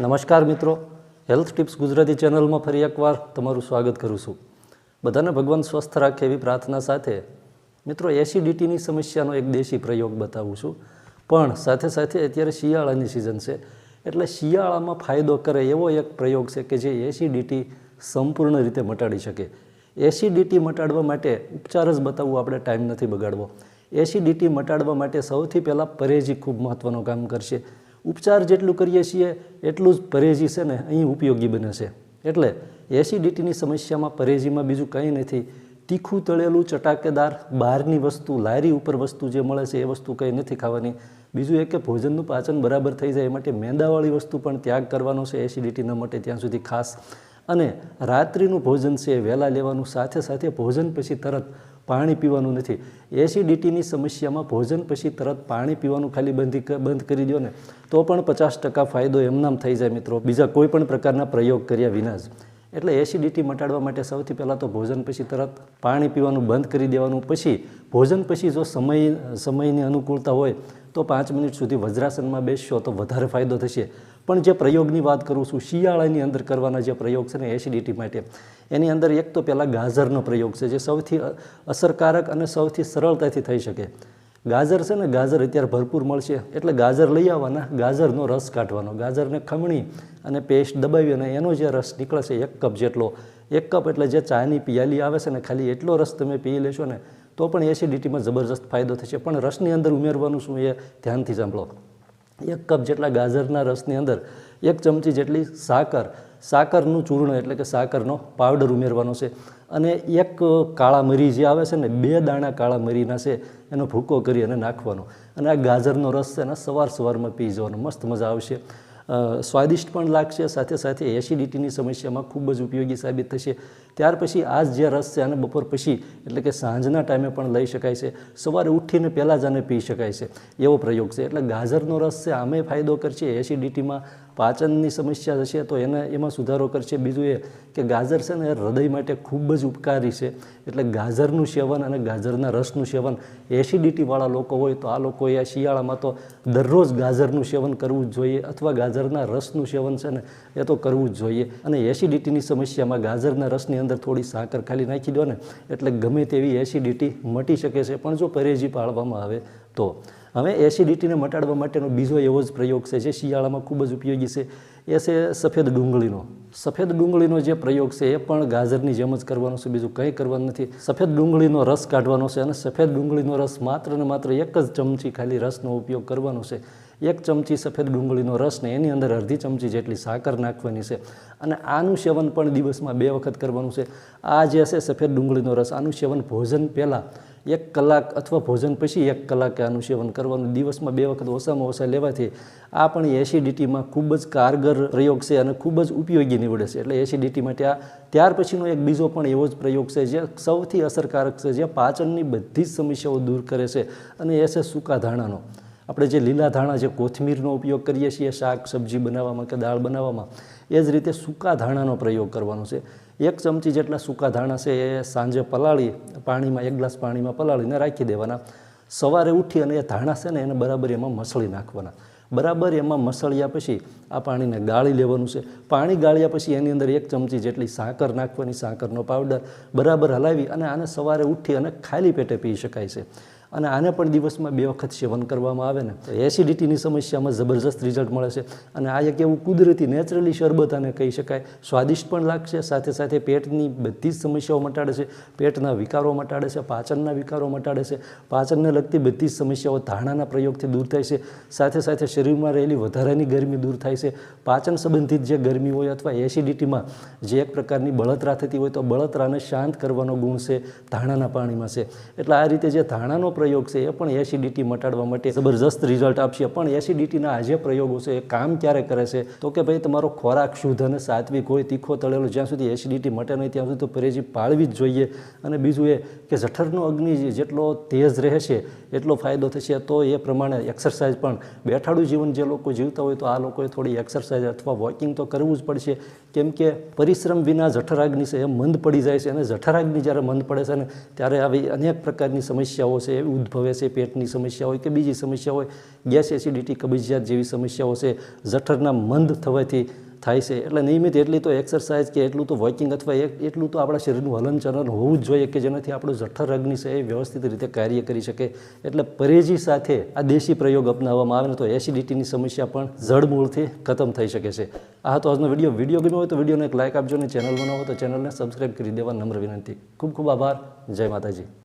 નમસ્કાર મિત્રો. Health tips Gujarati ચેનલમાં ફરી એકવાર તમારું સ્વાગત કરું છું. બધાને ભગવાન સ્વસ્થ રાખે એવી પ્રાર્થના સાથે મિત્રો એસિડિટીની સમસ્યાનો એક દેશી પ્રયોગ બતાવું છું. પણ સાથે સાથે અત્યારે શિયાળાની સિઝન છે. એટલે શિયાળામાં ફાયદો કરે એવો એક પ્રયોગ છે કે જે એસિડિટી સંપૂર્ણ રીતે મટાડી શકે. એસિડિટી મટાડવા માટે ઉપચાર જ બતાવવું આપણે ટાઈમ નથી બગાડવો. એસિડિટી મટાડવા માટે સૌથી પહેલાં પરેજી ખૂબ મહત્ત્વનું કામ કરશે. ઉપચાર જેટલું કરીએ છીએ, એટલું જ પરેજી છે ને અહીં ઉપયોગી બને છે. એટલે એસિડિટીની સમસ્યામાં પરેજીમાં બીજું કંઈ નથી. તીખું, તળેલું, ચટાકેદાર, બહારની વસ્તુ, લારી ઉપર વસ્તુ જે મળે છે એ વસ્તુ કંઈ નથી ખાવાની. બીજું એ કે ભોજનનું પાચન બરાબર થઈ જાય એ માટે મેંદાવાળી વસ્તુ પણ ત્યાગ કરવાનો છે એસિડિટી ન મટે ત્યાં સુધી ખાસ. અને રાત્રિનું ભોજન છે એ વહેલા લેવાનું, સાથે સાથે ભોજન પછી તરત પાણી પીવાનું નથી. એસિડિટીની સમસ્યામાં ભોજન પછી તરત પાણી પીવાનું ખાલી બંધ બંધ કરી દો ને, તો પણ પચાસ ટકા ફાયદો એમનામ થઈ જાય મિત્રો. બીજા કોઈ પણ પ્રકારના પ્રયોગ કર્યા વિના જ. એટલે એસિડિટી મટાડવા માટે સૌથી પહેલાં તો ભોજન પછી તરત પાણી પીવાનું બંધ કરી દેવાનું. પછી ભોજન પછી જો સમય, સમયની અનુકૂળતા હોય, તો પાંચ મિનિટ સુધી વજ્રાસનમાં બેસશો તો વધારે ફાયદો થશે. પણ જે પ્રયોગની વાત કરું છું, શિયાળાની અંદર કરવાના જે પ્રયોગ છે ને એસિડિટી માટે, એની અંદર એક તો પહેલાં ગાજરનો પ્રયોગ છે, જે સૌથી અસરકારક અને સૌથી સરળતાથી થઈ શકે. ગાજર છે ને, ગાજર અત્યારે ભરપૂર મળશે. એટલે ગાજર લઈ આવવાના, ગાજરનો રસ કાઢવાનો. ગાજરને ખમણી અને પેસ્ટ દબાવી અને એનો જે રસ નીકળે છે, એક કપ જેટલો. એક કપ એટલે જે ચાની પિયાલી આવે છે ને, ખાલી એટલો રસ તમે પી લેશો ને, તો પણ એસિડિટીમાં જબરજસ્ત ફાયદો થશે. પણ રસની અંદર ઉમેરવાનું શું એ ધ્યાનથી સાંભળો. એક કપ જેટલા ગાજરના રસની અંદર એક ચમચી જેટલી સાકર, સાકરનું ચૂર્ણ એટલે કે સાકરનો પાવડર ઉમેરવાનો છે અને એક કાળા મરી જે આવે છે ને, બે દાણા કાળા મરીના છે, એનો ભૂકો કરી અને નાખવાનો. અને આ ગાજરનો રસ છે ને, સવાર સવારમાં પી જવાનો, મસ્ત મજા આવશે. સ્વાદિષ્ટ પણ લાગશે, સાથે સાથે એસિડિટીની સમસ્યામાં ખૂબ જ ઉપયોગી સાબિત થશે. ત્યાર પછી આ જે રસ છે, આને બપોર પછી, એટલે કે સાંજના ટાઈમે પણ લઈ શકાય છે. સવારે ઉઠીને પહેલાં જ આને પી શકાય છે. એવો પ્રયોગ છે. એટલે ગાજરનો રસ છે, આમે ફાયદો કરશે. એસિડિટીમાં પાચનની સમસ્યા હશે, તો એને એમાં સુધારો કરશે. બીજું એ કે ગાજર છે ને, એ હૃદય માટે ખૂબ જ ઉપકારી છે. એટલે ગાજરનું સેવન અને ગાજરના રસનું સેવન એસિડિટીવાળા લોકો હોય તો આ લોકોએ શિયાળામાં તો દરરોજ ગાજરનું સેવન કરવું જોઈએ, અથવા ગાજરના રસનું સેવન છે ને, એ તો કરવું જ જોઈએ. અને એસિડિટીની સમસ્યામાં ગાજરના રસની અંદર થોડી સાકર ખાલી નાખી દો ને, એટલે ગમે તેવી એસિડિટી મટી શકે છે. પણ જો પરેજી પાળવામાં આવે તો. હવે એસિડિટીને મટાડવા માટેનો બીજો એવો જ પ્રયોગ છે જે શિયાળામાં ખૂબ જ ઉપયોગી છે. એ છે સફેદ ડુંગળીનો સફેદ ડુંગળીનો જે પ્રયોગ છે એ પણ ગાજરની જેમ જ કરવાનો છે. બીજું કંઈ કરવાનું નથી. સફેદ ડુંગળીનો રસ કાઢવાનો છે અને સફેદ ડુંગળીનો રસ માત્ર ને માત્ર એક જ ચમચી ખાલી રસનો ઉપયોગ કરવાનો છે. એક ચમચી સફેદ ડુંગળીનો રસ ને એની અંદર અડધી ચમચી જેટલી સાકર નાખવાની છે. અને આનું સેવન પણ દિવસમાં બે વખત કરવાનું છે. આ જે છે સફેદ ડુંગળીનો રસ, આનું સેવન ભોજન પહેલાં એક કલાક અથવા ભોજન પછી એક કલાકે આનું સેવન કરવાનું. દિવસમાં બે વખત ઓછામાં ઓછા લેવાથી આ પણ એસિડિટીમાં ખૂબ જ કારગર પ્રયોગ છે અને ખૂબ જ ઉપયોગી નીવડે છે. એટલે એસિડિટી માટે આ ત્યાર પછીનો એક બીજો પણ એવો જ પ્રયોગ છે જે સૌથી અસરકારક છે, જે પાચનની બધી જ સમસ્યાઓ દૂર કરે છે અને એ છે સૂકા ધાણાનો. આપણે જે લીલા ધાણા જે કોથમીરનો ઉપયોગ કરીએ છીએ, શાક, સબ્જી બનાવવામાં કે દાળ બનાવવામાં, એ જ રીતે સૂકા ધાણાનો પ્રયોગ કરવાનો છે. એક ચમચી જેટલા સૂકા ધાણા છે, એ સાંજે પલાળી, પાણીમાં એક ગ્લાસ પાણીમાં પલાળીને રાખી દેવાના. સવારે ઉઠી અને એ ધાણા છે ને એને બરાબર એમાં મસળી નાખવાના. બરાબર એમાં મસળ્યા પછી આ પાણીને ગાળી લેવાનું છે. પાણી ગાળ્યા પછી એની અંદર એક ચમચી જેટલી સાકર નાખવાની, સાકરનો પાવડર બરાબર હલાવી અને આને સવારે ઉઠી અને ખાલી પેટે પી શકાય છે. અને આને પણ દિવસમાં બે વખત સેવન કરવામાં આવે ને, તો એસિડિટીની સમસ્યામાં જબરજસ્ત રિઝલ્ટ મળે છે. અને આ એક એવું કુદરતી નેચરલી શરબત આને કહી શકાય. સ્વાદિષ્ટ પણ લાગશે, સાથે સાથે પેટની બધી જ સમસ્યાઓ મટાડે છે. પેટના વિકારો મટાડે છે, પાચનના વિકારો મટાડે છે. પાચનને લગતી બધી જ સમસ્યાઓ ધાણાના પ્રયોગથી દૂર થાય છે. સાથે સાથે શરીરમાં રહેલી વધારાની ગરમી દૂર થાય છે. પાચન સંબંધિત જે ગરમી હોય અથવા એસિડિટીમાં જે એક પ્રકારની બળતરા થતી હોય, તો બળતરાને શાંત કરવાનો ગુણ છે ધાણાના પાણીમાં છે. એટલે આ રીતે જે ધાણાનો પ્રયોગ છે એ પણ એસિડિટી મટાડવા માટે જબરજસ્ત રિઝલ્ટ આપશે. પણ એસિડિટીના આ જે પ્રયોગો છે એ કામ ક્યારે કરે છે? તો કે ભાઈ તમારો ખોરાક શુદ્ધ અને સાત્વિક હોય, તીખો તળેલો, જ્યાં સુધી એસિડિટી મટે નહીં, ત્યાં સુધી તો પરેજી પાળવી જ જોઈએ. અને બીજું એ કે જઠરનો અગ્નિ જેટલો તેજ રહેશે, એટલો ફાયદો થશે. તો એ પ્રમાણે એક્સરસાઇઝ પણ બેઠાડું જીવન જે લોકો જીવતા હોય તો આ લોકોએ થોડી એક્સરસાઇઝ અથવા વોકિંગ તો કરવું જ પડશે. કેમ કે પરિશ્રમ વિના જઠરાગ્નિ છે એ મંદ પડી જાય છે. અને જઠરાગ્નિ જ્યારે મંદ પડે છે ને, ત્યારે આવી અનેક પ્રકારની સમસ્યાઓ છે. એ ઉદ્ભવે છે, પેટની સમસ્યા હોય કે બીજી સમસ્યા હોય, ગેસ એસિડિટી, કબજિયાત જેવી સમસ્યાઓ છે, જઠરના મંદ થવાથી થાય છે. એટલે નિયમિત એટલી તો એક્સરસાઇઝ કે એટલું તો વોકિંગ અથવા એટલું તો આપણા શરીરનું હલનચલન હોવું જ જોઈએ કે જેનાથી આપણું જઠર અગ્નિ છે એ વ્યવસ્થિત રીતે કાર્ય કરી શકે. એટલે પરેજી સાથે આ દેશી પ્રયોગ અપનાવવામાં આવે ને તો એસિડિટીની સમસ્યા પણ જડમૂળથી ખતમ થઈ શકે છે. આ હતો આજનો વીડિયો. વીડિયો ગમ્યો હોય તો વિડીયોને એક લાઇક આપજો અને ચેનલ બનાવો તો ચેનલને સબસ્ક્રાઈબ કરી દેવા નમ્ર વિનંતી. ખૂબ ખૂબ આભાર. જય માતાજી.